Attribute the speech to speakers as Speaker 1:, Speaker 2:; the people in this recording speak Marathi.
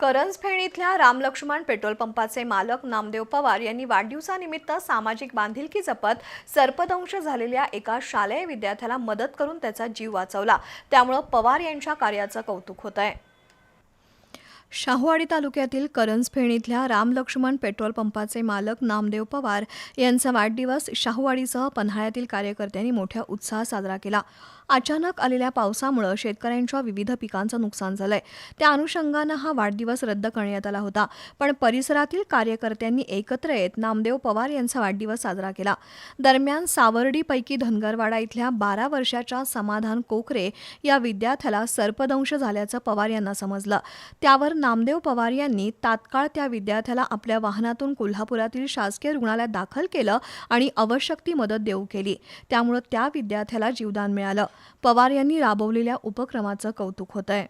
Speaker 1: करंजफेण इथल्या रामलक्ष्मण पेट्रोल पंपाचे मालक नामदेव पवार यांनी वाढदिवसानिमित्त सामाजिक बांधिलकी जपत सर्पदंश झालेल्या एका शालेय विद्यार्थ्याला मदत करून त्याचा जीव वाचवला. त्यामुळं पवार यांच्या कार्याचं कौतुक होत आहे शाहूवाडी तालुक्यातील करंजफेण इथल्या रामलक्ष्मण पेट्रोल पंपाचे मालक नामदेव पवार यांचा वाढदिवस शाहूवाडीसह पन्हाळ्यातील कार्यकर्त्यांनी मोठ्या उत्साहात साजरा केला. अचानक आलेल्या पावसामुळे शेतकऱ्यांच्या विविध पिकांचं नुकसान झालंय. त्या अनुषंगानं हा वाढदिवस रद्द करण्यात आला होता पण परिसरातील कार्यकर्त्यांनी एकत्र येत नामदेव पवार यांचा वाढदिवस साजरा केला. दरम्यान सावर्डीपैकी धनगरवाडा इथल्या बारा वर्षाच्या समाधान कोकरे या विद्यार्थ्याला सर्पदंश झाल्याचं पवार यांना समजलं. त्यावर नामदेव पवार यांनी तात्काळ त्या विद्यार्थ्याला आपल्या वाहनातून कोल्हापुरातील शासकीय रुग्णालयात दाखल केलं आणि आवश्यक ती मदत देऊ केली. त्यामुळे त्या विद्यार्थ्याला जीवदान मिळालं. पवार यांनी राबवलेल्या उपक्रमाचं कौतुक होतंय.